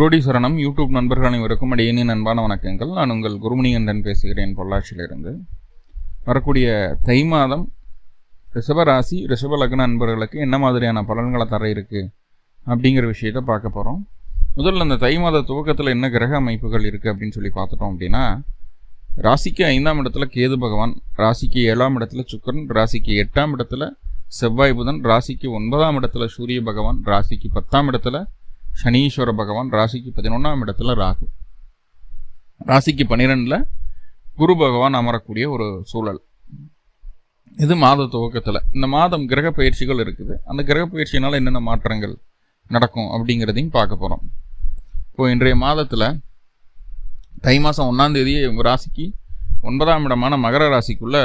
குருடி சரணம் யூடியூப் நண்பர்கள் அனைவருக்கும் அடியேனின் அன்பான வணக்கங்கள். நான் உங்கள் குருமணிகண்டன் பேசுகிறேன் பொள்ளாச்சியிலிருந்து. வரக்கூடிய தை மாதம் ரிஷபராசி ரிஷப லக்ன நண்பர்களுக்கு என்ன மாதிரியான பலன்களை தர இருக்குது அப்படிங்கிற விஷயத்தை பார்க்க போகிறோம் முதல்ல இந்த தை மாத துவக்கத்தில் என்ன கிரக அமைப்புகள் இருக்குது அப்படின்னு சொல்லி பார்த்துட்டோம் அப்படின்னா ராசிக்கு ஐந்தாம் இடத்துல கேது பகவான் ராசிக்கு ஏழாம் இடத்துல சுக்கரன் ராசிக்கு எட்டாம் இடத்துல செவ்வாய் புதன் ராசிக்கு ஒன்பதாம் இடத்துல சூரிய பகவான் ராசிக்கு பத்தாம் இடத்துல சனீஸ்வர பகவான் ராசிக்கு பதினொன்றாம் இடத்துல ராகு. ராசிக்கு பன்னிரெண்டில் குரு பகவான் அமரக்கூடிய ஒரு சூழல். இது மாத துவக்கத்தில். இந்த மாதம் கிரக பயிற்சிகள் இருக்குது. அந்த கிரக பயிற்சியினால் என்னென்ன மாற்றங்கள் நடக்கும் அப்படிங்கிறதையும் பார்க்க போகிறோம் இப்போ இன்றைய மாதத்தில் தை மாதம் ஒன்றாந்தேதியே உங்கள் ராசிக்கு ஒன்பதாம் இடமான மகர ராசிக்குள்ளே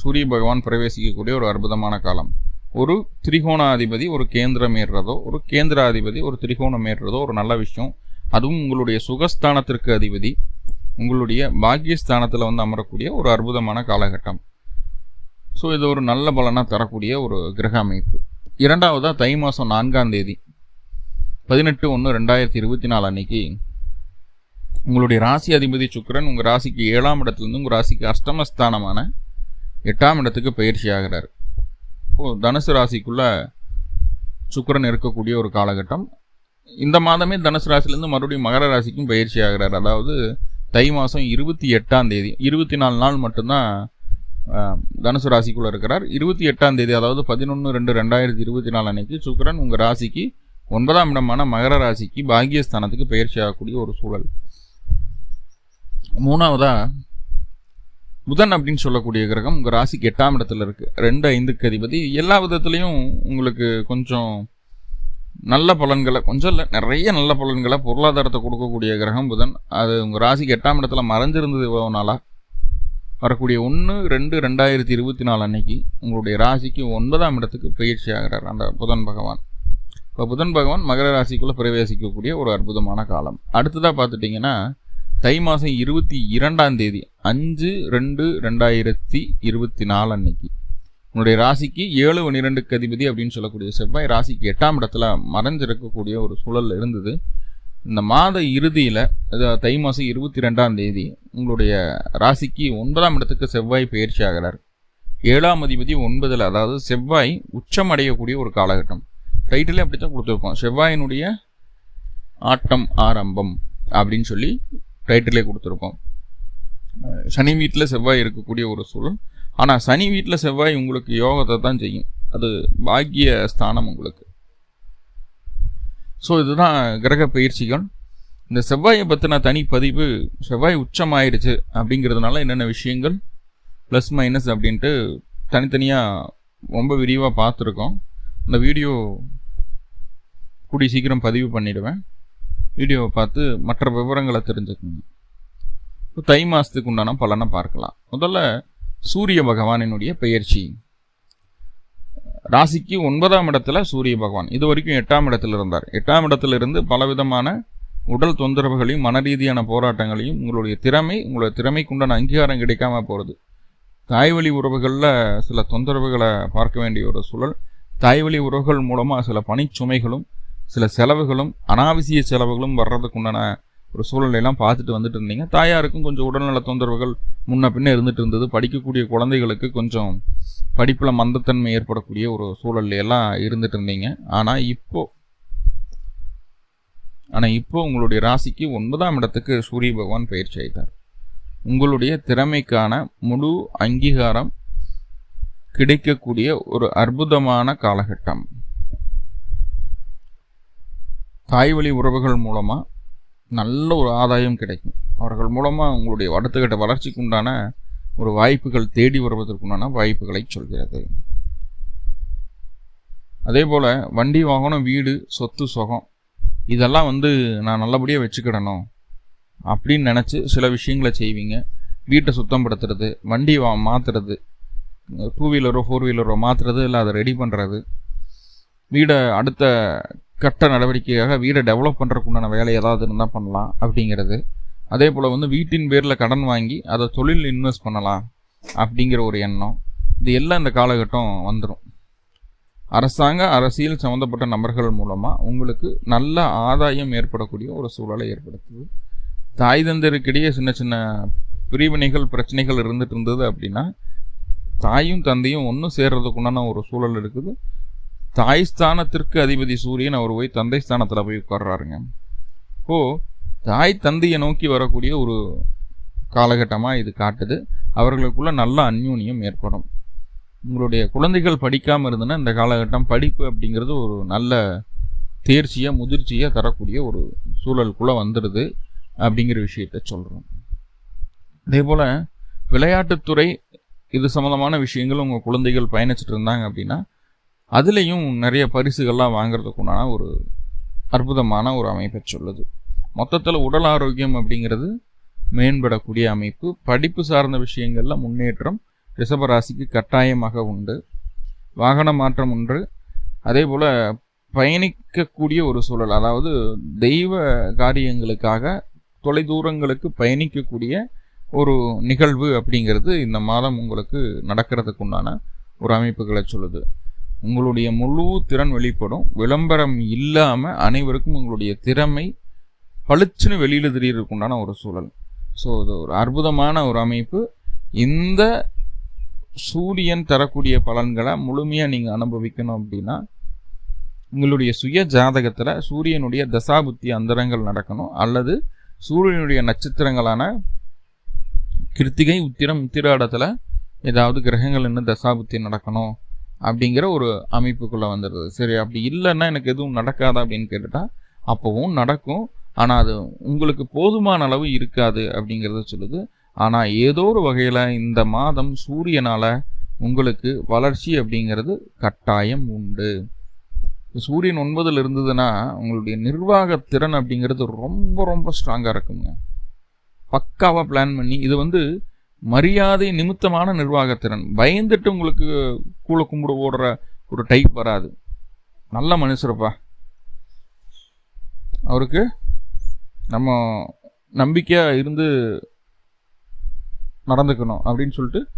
சூரிய பகவான் பிரவேசிக்கக்கூடிய ஒரு அற்புதமான காலம். ஒரு திரிகோணாதிபதி ஒரு கேந்திரம் ஏறுறதோ ஒரு கேந்திராதிபதி ஒரு திரிகோணம் ஏறுறதோ ஒரு நல்ல விஷயம். அதுவும் உங்களுடைய சுகஸ்தானத்திற்கு அதிபதி. உங்களுடைய பாக்கியஸ்தானத்தில் வந்து அமரக்கூடிய ஒரு அற்புதமான காலகட்டம். ஸோ இது ஒரு நல்ல பலனாக தரக்கூடிய ஒரு கிரக அமைப்பு. இரண்டாவதாக தை மாதம் நான்காம் தேதி பதினெட்டு ஒன்று ரெண்டாயிரத்தி இருபத்தி நாலு அன்னைக்கு உங்களுடைய ராசி அதிபதி சுக்கரன் உங்கள் ராசிக்கு ஏழாம் இடத்துலேருந்து உங்கள் ராசிக்கு அஷ்டமஸ்தானமான எட்டாம் இடத்துக்கு பயிற்சி ஆகிறார். இப்போது தனுசு ராசிக்குள்ளே சுக்கரன் இருக்கக்கூடிய ஒரு காலகட்டம். இந்த மாதமே தனுசு ராசிலேருந்து மறுபடியும் மகர ராசிக்கும் பயிற்சி ஆகிறார். அதாவது தை மாதம் இருபத்தி எட்டாம் தேதி இருபத்தி நாலு நாள் மட்டும்தான் தனுசு ராசிக்குள்ளே இருக்கிறார். இருபத்தி எட்டாம் தேதி அதாவது பதினொன்று ரெண்டு ரெண்டாயிரத்தி இருபத்தி நாலு அன்னைக்கு சுக்கரன் உங்கள் ராசிக்கு ஒன்பதாம் இடமான மகர ராசிக்கு பாகியஸ்தானத்துக்கு பயிற்சி ஆகக்கூடிய ஒரு சூழல். மூணாவதாக புதன் அப்படின்னு சொல்லக்கூடிய கிரகம் உங்கள் ராசிக்கு எட்டாம் இடத்துல இருக்குது ரெண்டு ஐந்துக்கு அதிபதி. எல்லா விதத்துலேயும் உங்களுக்கு கொஞ்சம் நல்ல பலன்களை கொஞ்சம் இல்லை நிறைய நல்ல பலன்களை பொருளாதாரத்தை கொடுக்கக்கூடிய கிரகம் புதன். அது உங்கள் ராசிக்கு எட்டாம் இடத்துல மறைஞ்சிருந்தது இவ்வளோ நாளாக வரக்கூடிய ஒன்று ரெண்டு ரெண்டாயிரத்தி இருபத்தி நாலு அன்னைக்கு உங்களுடைய ராசிக்கு ஒன்பதாம் இடத்துக்கு பயிற்சி ஆகிறார் அந்த புதன் பகவான். இப்போ புதன் பகவான் மகர ராசிக்குள்ளே பிரவேசிக்கக்கூடிய ஒரு அற்புதமான காலம். அடுத்ததாக பார்த்துட்டிங்கன்னா தை மாதம் இருபத்தி இரண்டாம் தேதி. அஞ்சு ரெண்டு ரெண்டாயிரத்தி இருபத்தி நாலு அன்னைக்கு. உன்னுடைய ராசிக்கு ஏழு பன்னிரெண்டுக்கு அதிபதி அப்படின்னு சொல்லக்கூடிய செவ்வாய் ராசிக்கு எட்டாம் இடத்துல மறைஞ்சிருக்கக்கூடிய ஒரு சூழல் இருந்தது. இந்த மாத இறுதியில் தை மாதம் இருபத்தி ரெண்டாம் தேதி உங்களுடைய ராசிக்கு ஒன்பதாம் இடத்துக்கு செவ்வாய் பயிற்சி ஆகிறார். ஏழாம் அதிபதி ஒன்பதில் அதாவது செவ்வாய் உச்சம் அடையக்கூடிய ஒரு காலகட்டம். டைட்டிலே அப்படி தான் கொடுத்துருக்கோம். செவ்வாயினுடைய ஆட்டம் ஆரம்பம் அப்படின்னு சொல்லி டைட்டிலே கொடுத்துருக்கோம். சனி வீட்டில் செவ்வாய் இருக்கக்கூடிய ஒரு சூழல். ஆனால் சனி வீட்டில் செவ்வாய் உங்களுக்கு யோகத்தை தான் செய்யும். அது பாக்கிய ஸ்தானம் உங்களுக்கு. ஸோ இதுதான் கிரக பயிற்சிகள். இந்த செவ்வாயை பற்றின தனி பதிவு செவ்வாய் உச்சமாயிருச்சு அப்படிங்கிறதுனால என்னென்ன விஷயங்கள் ப்ளஸ் மைனஸ் அப்படின்ட்டு தனித்தனியாக ரொம்ப விரிவாக பார்த்துருக்கோம். இந்த வீடியோ கூடி சீக்கிரம் பதிவு பண்ணிவிடுவேன் வீடியோவை பார்த்து மற்ற விவரங்களை தெரிஞ்சுக்கணும் தை மாதத்துக்கு உண்டான பலனை பார்க்கலாம். முதல்ல சூரிய பகவானினுடைய பெயர்ச்சி. ராசிக்கு ஒன்பதாம் இடத்துல சூரிய பகவான். இது வரைக்கும் எட்டாம் இடத்துல இருந்தார். எட்டாம் இடத்துல இருந்து பலவிதமான உடல் தொந்தரவுகளையும் மன ரீதியான போராட்டங்களையும் உங்களுடைய திறமை உங்களுடைய திறமைக்குண்டான அங்கீகாரம் கிடைக்காம போகிறது தாய்வழி உறவுகளில் சில தொந்தரவுகளை பார்க்க வேண்டிய ஒரு சூழல். தாய்வழி உறவுகள் மூலமாக சில பணிச்சுமைகளும் சில செலவுகளும் அனாவசிய செலவுகளும் வர்றதுக்குண்டான ஒரு சூழ்நிலையெல்லாம் பார்த்துட்டு வந்துட்டு இருந்தீங்க தாயாருக்கும் கொஞ்சம் உடல்நல தொந்தரவுகள் முன்ன பின்ன இருந்துட்டு இருந்தது படிக்கக்கூடிய குழந்தைகளுக்கு கொஞ்சம் படிப்பில் மந்தத்தன்மை ஏற்படக்கூடிய ஒரு சூழல்லையெல்லாம் இருந்துட்டு இருந்தீங்க ஆனால் இப்போ ஆனால் இப்போ உங்களுடைய ராசிக்கு ஒன்பதாம் இடத்துக்கு சூரிய பகவான் பயிற்சி ஆயிட்டார் உங்களுடைய திறமைக்கான முழு அங்கீகாரம் கிடைக்கக்கூடிய ஒரு அற்புதமான காலகட்டம். தாய்வழி உறவுகள் மூலமாக நல்ல ஒரு ஆதாயம் கிடைக்கும். அவர்கள் மூலமாக உங்களுடைய அடுத்த வளர்ச்சிக்கு உண்டான ஒரு வாய்ப்புகள் தேடி வருவதற்குண்டான வாய்ப்புகளை சொல்கிறது. அதே போல் வண்டி வாகனம் வீடு சொத்து சுகம் இதெல்லாம் வந்து நான் நல்லபடியாக வச்சுக்கிடணும் அப்படின்னு நினச்சி சில விஷயங்களை செய்வீங்க. வீட்டை சுத்தம் படுத்துறது வண்டி வா மாற்றுறது டூ வீலரோ ஃபோர் வீலரோ மாற்றுறது இல்லை அதை ரெடி பண்ணுறது வீடை அடுத்த கட்ட நடவடிக்கையாக வீடை டெவலப் பண்ணுறதுக்கு உண்டான வேலை ஏதாவது இருந்தால் பண்ணலாம் அப்படிங்கிறது. அதே போல் வந்து வீட்டின் பேரில் கடன் வாங்கி அதை தொழில் இன்வெஸ்ட் பண்ணலாம் அப்படிங்கிற ஒரு எண்ணம். இது எல்லாம் இந்த காலகட்டம் வந்துடும் அரசாங்க அரசியல் சம்மந்தப்பட்ட நபர்கள் மூலமாக உங்களுக்கு நல்ல ஆதாயம் ஏற்படக்கூடிய ஒரு சூழலை ஏற்படுத்துது. தாய் தந்தருக்கிடையே சின்ன சின்ன பிரிவினைகள் பிரச்சனைகள் இருந்துட்டு இருந்தது அப்படின்னா தாயும் தந்தையும் ஒன்றும் சேர்றதுக்குண்டான ஒரு சூழல் இருக்குது. தாய் ஸ்தானத்திற்கு அதிபதி சூரியன் அவர் போய் தந்தை ஸ்தானத்தில் போய் உட்கார்றாருங்க. இப்போது தாய் தந்தையை நோக்கி வரக்கூடிய ஒரு காலகட்டமாக இது காட்டுது. அவர்களுக்குள்ள நல்ல அந்யூன்யம் ஏற்படும். உங்களுடைய குழந்தைகள் படிக்காமல் இருந்ததுன்னா இந்த காலகட்டம் படிப்பு அப்படிங்கிறது ஒரு நல்ல தேர்ச்சியாக முதிர்ச்சியாக தரக்கூடிய ஒரு சூழலுக்குள்ளே வந்துடுது அப்படிங்கிற விஷயத்த சொல்கிறோம் அதே போல் விளையாட்டுத்துறை இது சம்மந்தமான விஷயங்கள் உங்கள் குழந்தைகள் பயணிச்சுட்டு இருந்தாங்க அப்படின்னா அதுலேயும் நிறைய பரிசுகள்லாம் வாங்குறதுக்குண்டான ஒரு அற்புதமான ஒரு அமைப்பை சொல்லுது. மொத்தத்தில் உடல் ஆரோக்கியம் அப்படிங்கிறது மேம்படக்கூடிய அமைப்பு. படிப்பு சார்ந்த விஷயங்களில் முன்னேற்றம் ரிஷபராசிக்கு கட்டாயமாக உண்டு. வாகன மாற்றம் உண்டு அதே போல் பயணிக்கக்கூடிய ஒரு சூழல் அதாவது தெய்வ காரியங்களுக்காக தொலைதூரங்களுக்கு பயணிக்கக்கூடிய ஒரு நிகழ்வு அப்படிங்கிறது இந்த மாதம் உங்களுக்கு நடக்கிறதுக்கு உண்டான ஒரு அமைப்புகளை சொல்லுது. உங்களுடைய முழு திறன் வெளிப்படும். விளம்பரம் இல்லாமல் அனைவருக்கும் உங்களுடைய திறமை பளிச்சுன்னு வெளியில் தெரியறதுக்குண்டான ஒரு சூழல். ஸோ இது ஒரு அற்புதமான ஒரு அமைப்பு. இந்த சூரியன் தரக்கூடிய பலன்களை முழுமையாக நீங்கள் அனுபவிக்கணும் அப்படின்னா உங்களுடைய சுய ஜாதகத்தில் சூரியனுடைய தசாபுத்தி அந்தரங்கள் நடக்கணும். அல்லது சூரியனுடைய நட்சத்திரங்களான கிருத்திகை உத்திரம் உத்திராடத்தில் ஏதாவது கிரகங்கள் என்ன தசாபுத்தி நடக்கணும். அப்படிங்கிற ஒரு அமைப்புக்குள்ளே வந்துடுது. சரி அப்படி இல்லைன்னா எனக்கு எதுவும் நடக்காதா அப்படின்னு கேட்டுட்டா அப்போவும் நடக்கும். ஆனால் அது உங்களுக்கு போதுமான அளவு இருக்காது அப்படிங்கிறத சொல்லுது. ஆனால் ஏதோ ஒரு வகையில் இந்த மாதம் சூரியனால் உங்களுக்கு வளர்ச்சி அப்படிங்கிறது கட்டாயம் உண்டு. சூரியன் ஒன்பதில் இருந்ததுன்னா உங்களுடைய நிர்வாக திறன் அப்படிங்கிறது ரொம்ப ரொம்ப ஸ்ட்ராங்காக இருக்குங்க. பக்காவாக பிளான் பண்ணி இது வந்து மரியாதை நிமித்தமான நிர்வாகத்திறன். பயந்துட்டு உங்களுக்கு கூலை கும்பிடு ஓடுற ஒரு டைப் வராது. நல்ல மனுஷருப்பா. அவருக்கு நம்ம நம்பிக்கையாக இருந்து நடந்துக்கணும் அப்படின்னு சொல்லிட்டு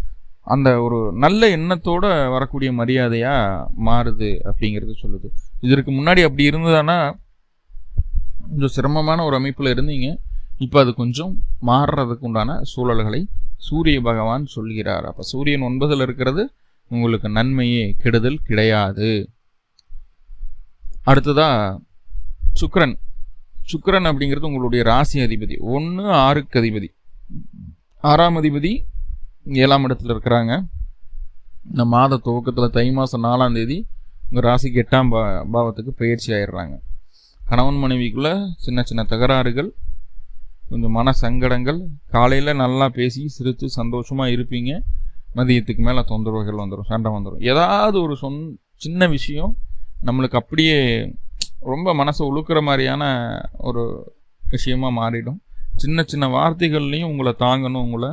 அந்த ஒரு நல்ல எண்ணத்தோட வரக்கூடிய மரியாதையாக மாறுது அப்படிங்கிறது சொல்லுது. இதற்கு முன்னாடி அப்படி இருந்ததுன்னா கொஞ்சம் சிரமமான ஒரு அமைப்பில் இருந்தீங்க. இப்போ அது கொஞ்சம் மாறுறதுக்கு உண்டான சூழல்களை சூரிய பகவான் சொல்கிறார். அப்போ சூரியன் ஒன்பதில் இருக்கிறது உங்களுக்கு நன்மையே கெடுதல் கிடையாது. அடுத்ததா சுக்கரன். சுக்கரன் அப்படிங்கிறது உங்களுடைய ராசி அதிபதி. ஒன்று ஆறுக்கு அதிபதி. ஆறாம் அதிபதி ஏழாம் இடத்துல இருக்கிறாங்க. இந்த மாத துவக்கத்தில் தை மாதம் நாலாம் தேதி உங்கள் ராசிக்கு எட்டாம் பா பாவத்துக்கு பயிற்சி ஆயிடுறாங்க. கணவன் மனைவிக்குள்ளே சின்ன சின்ன தகராறுகள் கொஞ்சம் மன சங்கடங்கள். காலையில் நல்லா பேசி சிரித்து சந்தோஷமாக இருப்பீங்க. மதியத்துக்கு மேலே தொந்தரவுகள் வந்துடும் சண்டை வந்துடும் ஏதாவது ஒரு சொன் சின்ன விஷயம் நம்மளுக்கு அப்படியே ரொம்ப மனசை உழுக்கிற மாதிரியான ஒரு விஷயமா மாறிடும். சின்ன சின்ன வார்த்தைகள்லையும் உங்களை தாங்கணும் உங்களை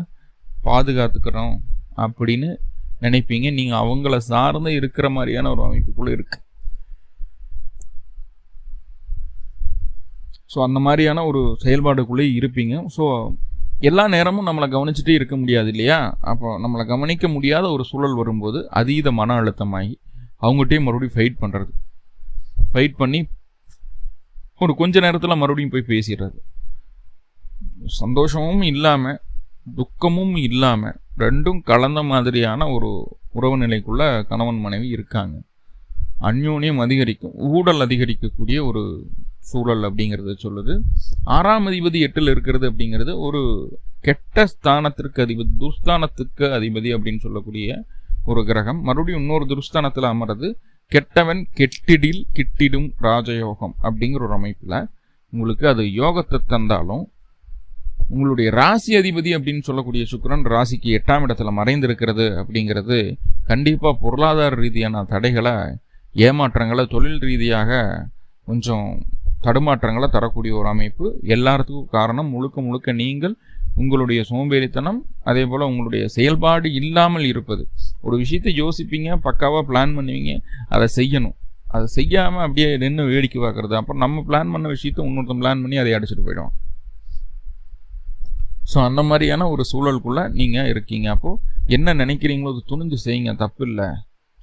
பாதுகாத்துக்கிறோம் அப்படின்னு நினைப்பீங்க. நீங்கள் அவங்கள சார்ந்து இருக்கிற மாதிரியான ஒரு அமைப்புக்குள்ளே இருக்குது ஸோ அந்த மாதிரியான ஒரு செயல்பாடுக்குள்ளே இருப்பீங்க. ஸோ எல்லா நேரமும் நம்மளை கவனிச்சுட்டே இருக்க முடியாது இல்லையா? அப்போ நம்மளை கவனிக்க முடியாத ஒரு சூழல் வரும்போது அதீத மன அழுத்தமாகி அவங்ககிட்டயும் மறுபடியும் ஃபைட் பண்ணுறது ஃபைட் பண்ணி ஒரு கொஞ்ச நேரத்தில் மறுபடியும் போய் பேசிடுறது. சந்தோஷமும் இல்லாமல் துக்கமும் இல்லாமல் ரெண்டும் கலந்த மாதிரியான ஒரு உறவு நிலைக்குள்ள கணவன் மனைவி இருக்காங்க. அந்யோன்யம் அதிகரிக்கும் ஊடல் அதிகரிக்கக்கூடிய ஒரு சூழல் அப்படிங்கிறத சொல்லுது. ஆறாம் அதிபதி எட்டில் இருக்கிறது அப்படிங்கிறது ஒரு கெட்ட ஸ்தானத்திற்கு அதிபதி துர்ஸ்தானத்துக்கு அதிபதி அப்படின்னு சொல்லக்கூடிய ஒரு கிரகம். மறுபடியும் இன்னொரு துர்ஸ்தானத்தில் அமர்றது கெட்டவன் கெட்டிடில் கிட்டிடும் ராஜயோகம் அப்படிங்கிற ஒரு அமைப்பில் உங்களுக்கு அது யோகத்தை தந்தாலும் உங்களுடைய ராசி அதிபதி அப்படின்னு சொல்லக்கூடிய சுக்கரன் ராசிக்கு எட்டாம் இடத்துல மறைந்திருக்கிறது அப்படிங்கிறது கண்டிப்பாக பொருளாதார ரீதியான தடைகளை ஏமாற்றங்களை தொழில் ரீதியாக கொஞ்சம் தடுமாற்றங்களை தரக்கூடிய ஒரு அமைப்பு. எல்லாத்துக்கும் காரணம் முழுக்க முழுக்க நீங்கள் உங்களுடைய சோம்பேறித்தனம் அதே போல் உங்களுடைய செயல்பாடு இல்லாமல் இருப்பது. ஒரு விஷயத்தை யோசிப்பீங்க பக்காவாக பிளான் பண்ணுவீங்க அதை செய்யணும். அதை செய்யாமல் அப்படியே நின்று வேடிக்கை பார்க்குறது. அப்புறம் நம்ம பிளான் பண்ண விஷயத்த இன்னொருத்தன் பிளான் பண்ணி அதை அடிச்சுட்டு போயிடுவோம் ஸோ அந்த மாதிரியான ஒரு சூழலுக்குள்ளே நீங்கள் இருக்கீங்க. அப்போது என்ன நினைக்கிறீங்களோ அது துணிஞ்சு செய்யுங்க. தப்பு இல்லை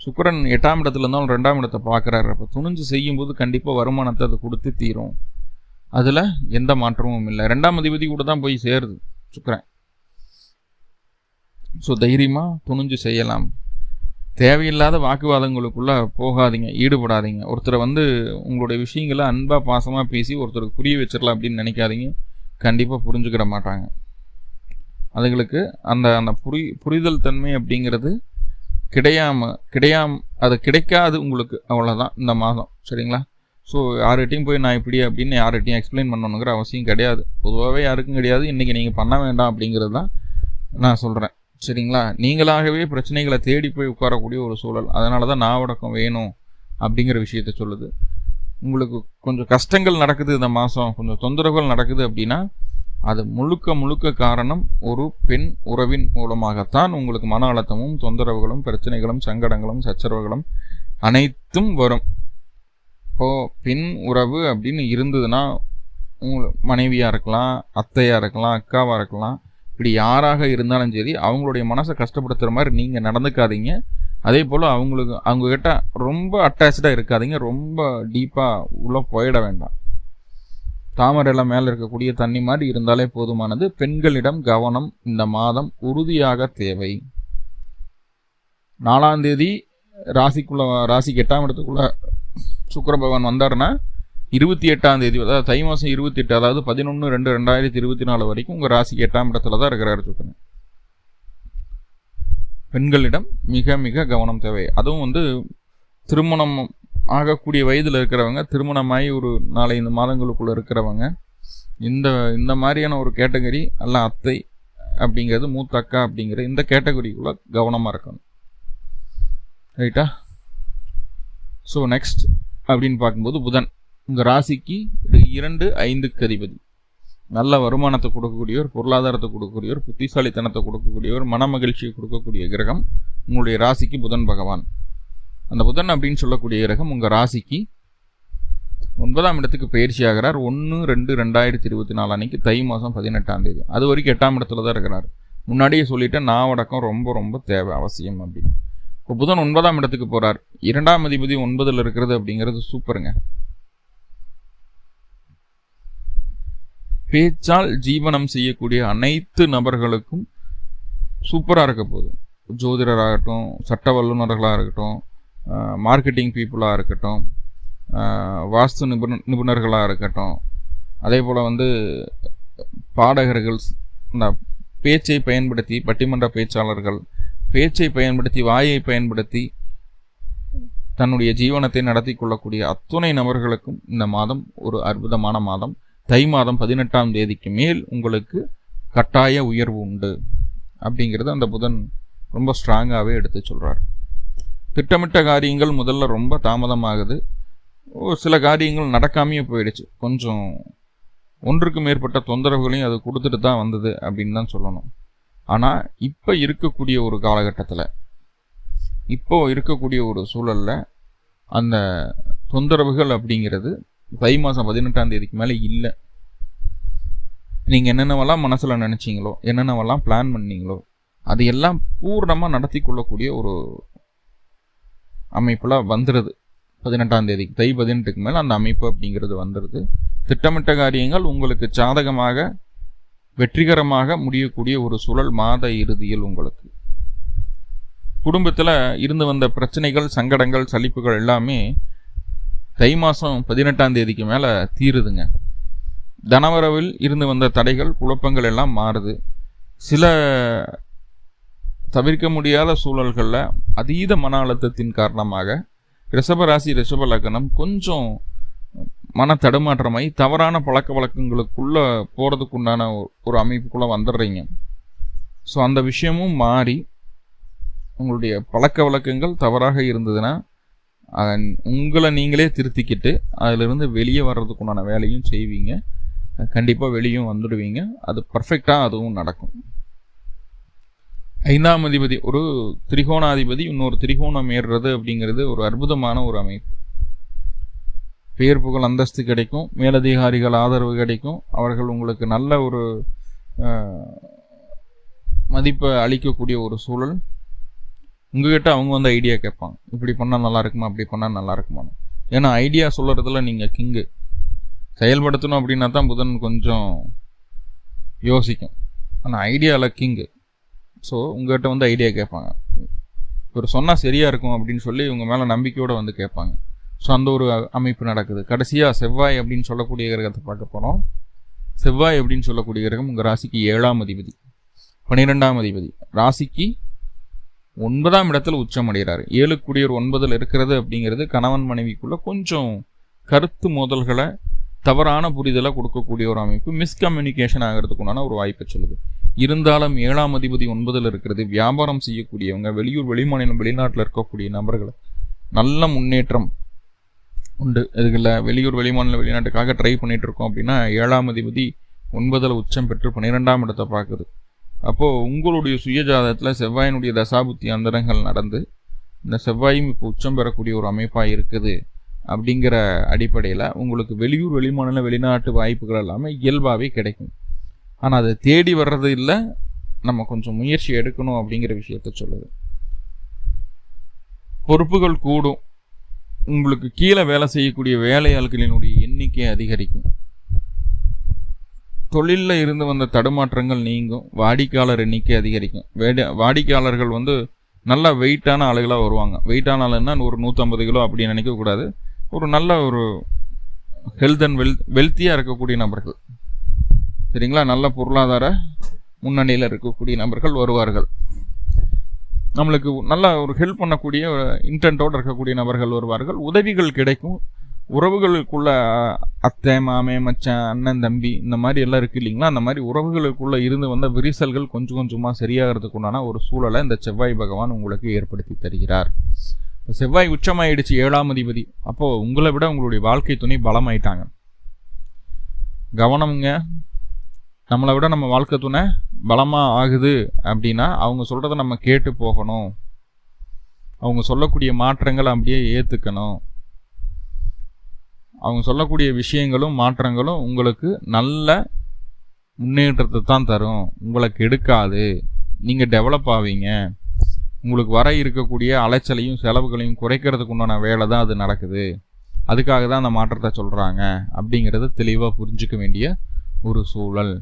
சுக்கரன் எட்டாம் இடத்துல இருந்தாலும் ரெண்டாம் இடத்தை பார்க்குறாரு. அப்போ துணிஞ்சு செய்யும்போது கண்டிப்பாக வருமானத்தை அது கொடுத்து தீரும். அதில் எந்த மாற்றமும் இல்லை. ரெண்டாம் அதிபதி கூட தான் போய் சேருது சுக்கரன். ஸோ தைரியமாக துணிஞ்சு செய்யலாம். தேவையில்லாத வாக்குவாதங்களுக்குள்ளே போகாதீங்க ஈடுபடாதீங்க. ஒருத்தரை வந்து உங்களுடைய விஷயங்களை அன்பாக பாசமாக பேசி ஒருத்தருக்கு புரிய வச்சிடலாம் அப்படின்னு நினைக்காதீங்க. கண்டிப்பாக புரிஞ்சுக்கிட மாட்டாங்க. அதுங்களுக்கு அந்த அந்த புரி புரிதல் தன்மை அப்படிங்கிறது கிடையாம கிடையாம அது கிடைக்காது உங்களுக்கு. அவ்வளோதான் இந்த மாதம். சரிங்களா? ஸோ யார்கிட்டையும் போய் நான் இப்படி அப்படின்னு யார்கிட்டையும் எக்ஸ்பிளைன் பண்ணணுங்கிற அவசியம் கிடையாது. பொதுவாகவே யாருக்கும் கிடையாது. இன்றைக்கி நீங்கள் பண்ண வேண்டாம் அப்படிங்கிறது தான் நான் சொல்கிறேன் சரிங்களா? நீங்களாகவே பிரச்சனைகளை தேடி போய் உட்காரக்கூடிய ஒரு சூழல். அதனால தான் நாவடக்கம் வேணும் அப்படிங்கிற விஷயத்த சொல்லுது. உங்களுக்கு கொஞ்சம் கஷ்டங்கள் நடக்குது இந்த மாதம். கொஞ்சம் தொந்தரவுகள் நடக்குது அப்படின்னா அது முழுக்க முழுக்க காரணம் ஒரு பெண் உறவின் மூலமாகத்தான் உங்களுக்கு மன அழுத்தமும் தொந்தரவுகளும் பிரச்சனைகளும் சங்கடங்களும் சச்சரவுகளும் அனைத்தும் வரும். இப்போது பெண் உறவு அப்படின்னு இருந்ததுன்னா உங்களுக்கு மனைவியாக இருக்கலாம் அத்தையாக இருக்கலாம் அக்காவாக இருக்கலாம் இப்படி யாராக இருந்தாலும் சரி அவங்களுடைய மனசை கஷ்டப்படுத்துகிற மாதிரி நீங்கள் நடந்துக்காதீங்க. அதே போல் அவங்களுக்கு அவங்கக்கிட்ட ரொம்ப அட்டாச்சாக இருக்காதீங்க. ரொம்ப டீப்பாக உள்ளே போயிட வேண்டாம். தாமரையில் மேலே இருக்கக்கூடிய தண்ணி மாதிரி இருந்தாலே போதுமானது. பெண்களிடம் கவனம் இந்த மாதம் உறுதியாக தேவை. நாலாம் தேதி ராசிக்குள்ள ராசிக்கு எட்டாம் இடத்துக்குள்ள சுக்கர பகவான் வந்தாருன்னா இருபத்தி எட்டாம் தேதி அதாவது தை மாதம் இருபத்தி எட்டு அதாவது பதினொன்று ரெண்டு ரெண்டாயிரத்தி இருபத்தி நாலு வரைக்கும் உங்கள் ராசிக்கு எட்டாம் இடத்துல தான் இருக்கிறாரு சுக்கரன். பெண்களிடம் மிக மிக கவனம் தேவை. அதுவும் வந்து திருமணம் ஆகக்கூடிய வயதில் இருக்கிறவங்க திருமணமாகி ஒரு நாலஞ்சு மாதங்களுக்குள்ளே இருக்கிறவங்க இந்த இந்த மாதிரியான ஒரு கேட்டகரி அல்ல அத்தை அப்படிங்கிறது மூத்த அக்கா அப்படிங்கிற இந்த கேட்டகரிக்குள்ளே கவனமாக இருக்கணும். ரைட்டா ஸோ நெக்ஸ்ட் அப்படின்னு பார்க்கும்போது புதன். உங்கள் ராசிக்கு இரண்டு ஐந்துக்கு அதிபதி. நல்ல வருமானத்தை கொடுக்கக்கூடியவர் பொருளாதாரத்தை கொடுக்கக்கூடியவர் புத்திசாலித்தனத்தை கொடுக்கக்கூடியவர் மன மகிழ்ச்சியை கொடுக்கக்கூடிய கிரகம் உங்களுடைய ராசிக்கு புதன் பகவான். அந்த புதன் அப்படின்னு சொல்லக்கூடிய கிரகம் உங்கள் ராசிக்கு ஒன்பதாம் இடத்துக்கு பயிற்சி ஆகிறார். ஒன்று ரெண்டு ரெண்டாயிரத்தி இருபத்தி நாலு அன்னைக்கு தை மாதம் பதினெட்டாம் தேதி. அது வரைக்கும் எட்டாம் இடத்துல தான் இருக்கிறார். முன்னாடியே சொல்லிட்டேன் நாவடக்கம் ரொம்ப ரொம்ப தேவை அவசியம் அப்படின்னு. இப்போ புதன் ஒன்பதாம் இடத்துக்கு போகிறார் இரண்டாம் அதிபதி ஒன்பதில் இருக்கிறது அப்படிங்கிறது சூப்பருங்க பேச்சால் ஜீவனம் செய்யக்கூடிய அனைத்து நபர்களுக்கும் சூப்பராக இருக்க போகுது. ஜோதிடராகட்டும் சட்ட வல்லுநர்களாக இருக்கட்டும் மார்க்கெட்டிங் பீப்புளாக இருக்கட்டும் வாஸ்து நிபுண நிபுணர்களாக இருக்கட்டும் அதே போல் வந்து பாடகர்கள் இந்த பேச்சை பயன்படுத்தி பட்டிமன்ற பேச்சாளர்கள் பேச்சை பயன்படுத்தி வாயை பயன்படுத்தி தன்னுடைய ஜீவனத்தை நடத்தி கொள்ளக்கூடிய அத்துணை நபர்களுக்கும் இந்த மாதம் ஒரு அற்புதமான மாதம். தை மாதம் பதினெட்டாம் தேதிக்கு மேல் உங்களுக்கு கட்டாய உயர்வு உண்டு. அப்படிங்கிறது அந்த புதன் ரொம்ப ஸ்ட்ராங்காகவே எடுத்து சொல்கிறார் திட்டமிட்ட காரியங்கள் முதல்ல ரொம்ப தாமதமாகுது. சில காரியங்கள் நடக்காமையே போயிடுச்சு. கொஞ்சம் ஒன்றுக்கு மேற்பட்ட தொந்தரவுகளையும் அது கொடுத்துட்டு தான் வந்தது அப்படின்னு தான் சொல்லணும். ஆனால் இப்போ இருக்கக்கூடிய ஒரு காலகட்டத்தில் இப்போ இருக்கக்கூடிய ஒரு சூழலில் அந்த தொந்தரவுகள் அப்படிங்கிறது தை மாதம் பதினெட்டாம் தேதிக்கு மேலே இல்லை. நீங்கள் என்னென்னவெல்லாம் மனசில் நினச்சிங்களோ என்னென்னவெல்லாம் பிளான் பண்ணீங்களோ அது எல்லாம் பூர்ணமாக நடத்தி கொள்ளக்கூடிய ஒரு அமைப்பில் வந்துடுது பதினெட்டாம் தேதி தை பதினெட்டுக்கு மேலே அந்த அமைப்பு அப்படிங்கிறது வந்துடுது திட்டமிட்ட காரியங்கள் உங்களுக்கு சாதகமாக வெற்றிகரமாக முடியக்கூடிய ஒரு சூழல் மாத இறுதியில் உங்களுக்கு. குடும்பத்தில் இருந்து வந்த பிரச்சனைகள் சங்கடங்கள் சலிப்புகள் எல்லாமே தை மாதம் பதினெட்டாம் தேதிக்கு மேலே தீருதுங்க. தனவரவில் இருந்து வந்த தடைகள் குழப்பங்கள் எல்லாம் மாறுது. சில தவிர்க்க முடியாத சூழல்களில் அதீத மன அழுத்தத்தின் காரணமாக ரிஷபராசி ரிஷப லக்னம் கொஞ்சம் மன தடுமாற்றமாய் தவறான பழக்க வழக்கங்களுக்குள்ளே போகிறதுக்கு உண்டான ஒரு அமைப்புக்குள்ளே வந்துடுறீங்க. ஸோ அந்த விஷயமும் மாறி உங்களுடைய பழக்க வழக்கங்கள் தவறாக இருந்ததுன்னா உங்களை நீங்களே திருத்திக்கிட்டு அதிலிருந்து வெளியே வர்றதுக்குண்டான வேலையும் செய்வீங்க. கண்டிப்பாக வெளியும் வந்துடுவீங்க. அது பர்ஃபெக்டாக அதுவும் நடக்கும். ஐந்தாம் அதிபதி ஒரு திரிகோணாதிபதி இன்னொரு திரிகோணம் ஏறுறது அப்படிங்கிறது ஒரு அற்புதமான ஒரு அமைப்பு. பெயர் புகழ் அந்தஸ்து கிடைக்கும் மேலதிகாரிகள் ஆதரவு கிடைக்கும் அவர்கள் உங்களுக்கு நல்ல ஒரு மதிப்பை அளிக்கக்கூடிய ஒரு சூழல். உங்ககிட்ட அவங்க வந்து ஐடியா கேட்பாங்க. இப்படி பண்ணால் நல்லா இருக்குமா அப்படி பண்ணால் நல்லா இருக்குமா ஏன்னா ஐடியா சொல்கிறதுல நீங்கள் கிங்கு செயல்படுத்தணும் அப்படின்னா தான் புதன் கொஞ்சம் யோசிக்கும். ஆனால் ஐடியாவில் கிங்கு ஸோ உங்கள்கிட்ட வந்து ஐடியா கேட்பாங்க. இவர் சொன்னால் சரியாக இருக்கும் அப்படின்னு சொல்லி இவங்க மேலே நம்பிக்கையோடு வந்து கேட்பாங்க. ஸோ அந்த ஒரு அமைப்பு நடக்குது. கடைசியாக செவ்வாய் அப்படின்னு சொல்லக்கூடிய கிரகத்தை பார்க்க போகிறோம் செவ்வாய் அப்படின்னு சொல்லக்கூடிய கிரகம் உங்கள் ராசிக்கு ஏழாம் அதிபதி. பன்னிரெண்டாம் அதிபதி. ராசிக்கு ஒன்பதாம் இடத்துல உச்சம் அடைகிறாரு. ஏழு குடியர் ஒன்பதில் இருக்கிறது அப்படிங்கிறது கணவன் மனைவிக்குள்ளே கொஞ்சம் கருத்து மோதல்களை தவறான புரிதலை கொடுக்கக்கூடிய ஒரு அமைப்பு. மிஸ்கம்யூனிகேஷன் ஆகிறதுக்குண்டான ஒரு வாய்ப்பை சொல்லுது. இருந்தாலும் ஏழாம் அதிபதி ஒன்பதில் இருக்கிறது வியாபாரம் செய்யக்கூடியவங்க வெளியூர் வெளிமாநிலம் வெளிநாட்டில் இருக்கக்கூடிய நபர்கள் நல்ல முன்னேற்றம் உண்டு. இதுகளில் வெளியூர் வெளிமாநில வெளிநாட்டுக்காக ட்ரை பண்ணிட்டு இருக்கோம் அப்படின்னா ஏழாம் அதிபதி ஒன்பதில் உச்சம் பெற்று பன்னிரெண்டாம் இடத்தை பார்க்குது. அப்போது உங்களுடைய சுயஜாதகத்தில் செவ்வாயினுடைய தசாபுத்தி அந்தரங்கள் நடந்து இந்த செவ்வாயும் இப்போ உச்சம் பெறக்கூடிய ஒரு அமைப்பாக இருக்குது அப்படிங்கிற அடிப்படையில் உங்களுக்கு வெளியூர் வெளிமாநில வெளிநாட்டு வாய்ப்புகள் எல்லாமே இயல்பாகவே கிடைக்கும். ஆனால் அதை தேடி வர்றது இல்லை. நம்ம கொஞ்சம் முயற்சி எடுக்கணும் அப்படிங்கிற விஷயத்த சொல்லுது. பொறுப்புகள் கூடும். உங்களுக்கு கீழே வேலை செய்யக்கூடிய வேலையாள்களினுடைய எண்ணிக்கை அதிகரிக்கும். தொழிலில் இருந்து வந்த தடுமாற்றங்கள் நீங்கும். வாடிக்கையாளர் எண்ணிக்கை அதிகரிக்கும். வேடி வாடிக்கையாளர்கள் வந்து நல்லா வெயிட்டான ஆளுகளாக வருவாங்க. வெயிட்டான ஆளுன்னா ஒரு நூற்றம்பது கிலோ அப்படி நினைக்கக்கூடாது. ஒரு நல்ல ஒரு ஹெல்த் அண்ட் வெல் வெல்த்தியாக இருக்கக்கூடிய நபர்கள். சரிங்களா? நல்ல பொருளாதார முன்னணியில் இருக்கக்கூடிய நபர்கள் வருவார்கள். நம்மளுக்கு நல்ல ஒரு ஹெல்ப் பண்ணக்கூடிய இன்டென்ட்டோடு இருக்கக்கூடிய நபர்கள் வருவார்கள். உதவிகள் கிடைக்கும். உறவுகளுக்குள்ள அத்தை மாமே மச்சான் அண்ணன் தம்பி இந்த மாதிரி எல்லாம் இருக்கு இல்லைங்களா? அந்த மாதிரி உறவுகளுக்குள்ளே இருந்து வந்த விரிசல்கள் கொஞ்சம் கொஞ்சமாக சரியாகிறதுக்கு உண்டான ஒரு சூழலை இந்த செவ்வாய் பகவான் உங்களுக்கு ஏற்படுத்தி தருகிறார். செவ்வாய் உச்சமாயிடுச்சு ஏழாம் அதிபதி. அப்போது உங்களை விட உங்களுடைய வாழ்க்கை துணை பலமாயிட்டாங்க. கவனம்ங்க. நம்மளை விட நம்ம வாழ்க்கை துணை பலமாக ஆகுது அப்படின்னா அவங்க சொல்கிறத நம்ம கேட்டு போகணும். அவங்க சொல்லக்கூடிய மாற்றங்களை அப்படியே ஏற்றுக்கணும் அவங்க சொல்லக்கூடிய விஷயங்களும் மாற்றங்களும் உங்களுக்கு நல்ல முன்னேற்றத்தை தான் தரும். உங்களை கெடுக்காது நீங்கள் டெவலப் ஆவீங்க. உங்களுக்கு வர இருக்கக்கூடிய அலைச்சலையும் செலவுகளையும் குறைக்கிறதுக்கு உண்டான வேலை தான் அது நடக்குது. அதுக்காக தான் அந்த மாற்றத்தை சொல்கிறாங்க அப்படிங்கிறத தெளிவாக புரிஞ்சுக்க வேண்டிய ஒரு சூழல்.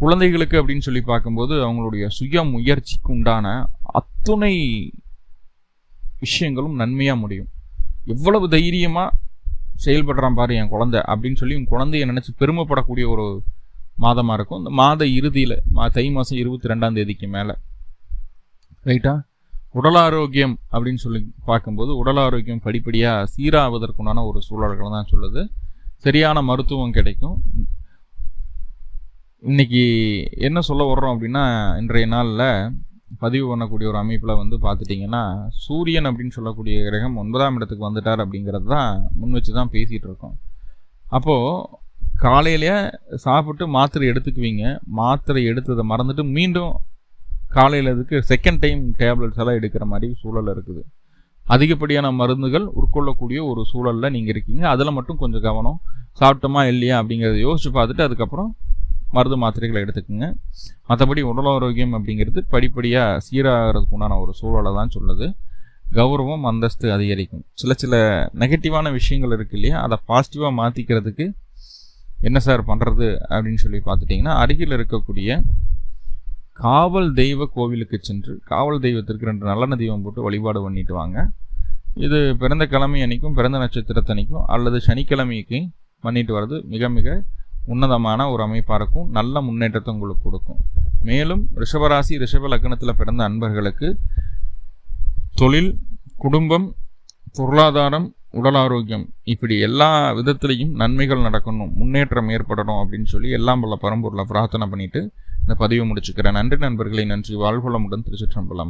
குழந்தைகளுக்கு அப்படின்னு சொல்லி பார்க்கும்போது அவங்களுடைய சுய முயற்சிக்கு உண்டான அத்துணை விஷயங்களும் நன்மையாக முடியும். எவ்வளவு தைரியமாக செயல்படுறான் பாரு என் குழந்தை அப்படின்னு சொல்லி உன் குழந்தைய நினச்சி பெருமைப்படக்கூடிய ஒரு மாதமாக இருக்கும். இந்த மாத இறுதியில் மா தை மாதம் இருபத்தி ரெண்டாம் தேதிக்கு மேலே. ரைட்டா உடல் ஆரோக்கியம் அப்படின்னு சொல்லி பார்க்கும்போது உடல் ஆரோக்கியம் படிப்படியாக சீராவதற்குண்டான ஒரு சூழல்கள் தான் சொல்லுது. சரியான மருத்துவம் கிடைக்கும். இன்னைக்கு என்ன சொல்ல வர்றோம் அப்படின்னா இன்றைய நாளில் பதிவு பண்ணக்கூடிய ஒரு அமைப்பில் வந்து பார்த்துட்டிங்கன்னா சூரியன் அப்படின்னு சொல்லக்கூடிய கிரகம் ஒன்பதாம் இடத்துக்கு வந்துட்டார் அப்படிங்கிறது தான் முன் வச்சு தான் பேசிகிட்டு இருக்கோம். அப்போது காலையிலேயே சாப்பிட்டு மாத்திரை எடுத்துக்குவீங்க. மாத்திரை எடுத்ததை மறந்துட்டு மீண்டும் காலையில் இதுக்கு செகண்ட் டைம் டேப்லெட்ஸ் எல்லாம் எடுக்கிற மாதிரி சூழல் இருக்குது. அதிகப்படியான மருந்துகள் உட்கொள்ளக்கூடிய ஒரு சூழலில் நீங்கள் இருக்கீங்க. அதில் மட்டும் கொஞ்சம் கவனம். சாப்பிட்டோமா இல்லையா அப்படிங்கிறத யோசிச்சு பார்த்துட்டு அதுக்கப்புறம் மருந்து மாத்திரைகளை எடுத்துக்கோங்க. மற்றபடி உடல் ஆரோக்கியம் அப்படிங்கிறது படிப்படியாக சீராகிறதுக்கு உண்டான ஒரு சூழலை தான் சொல்லுது. கௌரவம் அந்தஸ்து அதிகரிக்கும். சில சில நெகட்டிவான விஷயங்கள் இருக்கு இல்லையா? அதை பாசிட்டிவாக மாற்றிக்கிறதுக்கு என்ன சார் பண்ணுறது அப்படின்னு சொல்லி பார்த்துட்டிங்கன்னா அருகில் இருக்கக்கூடிய காவல் தெய்வ கோவிலுக்கு சென்று காவல் தெய்வத்திற்கு ரெண்டு நல்லெண்ண தெய்வம் போட்டு வழிபாடு பண்ணிட்டு வாங்க. இது பிறந்த கிழமை அன்னைக்கும் பிறந்த நட்சத்திரத்தன்னைக்கும் அல்லது சனிக்கிழமைக்கு பண்ணிட்டு வர்றது மிக மிக உன்னதமான ஒரு அமைப்பாக இருக்கும். நல்ல முன்னேற்றத்தை உங்களுக்கு கொடுக்கும். மேலும் ரிஷபராசி ரிஷப லக்னத்தில் பிறந்த அன்பர்களுக்கு தொழில் குடும்பம் பொருளாதாரம் உடல் ஆரோக்கியம் இப்படி எல்லா விதத்துலேயும் நன்மைகள் நடக்கணும். முன்னேற்றம் ஏற்படணும் அப்படின்னு சொல்லி எல்லாம் பல பரம்பொருளை பிரார்த்தனை பண்ணிவிட்டு இந்த பதிவை முடிச்சுக்கிறேன். நன்றி நண்பர்களை. நன்றி. வாழ்வளமுடன் திருச்சிற்றம்பலம்.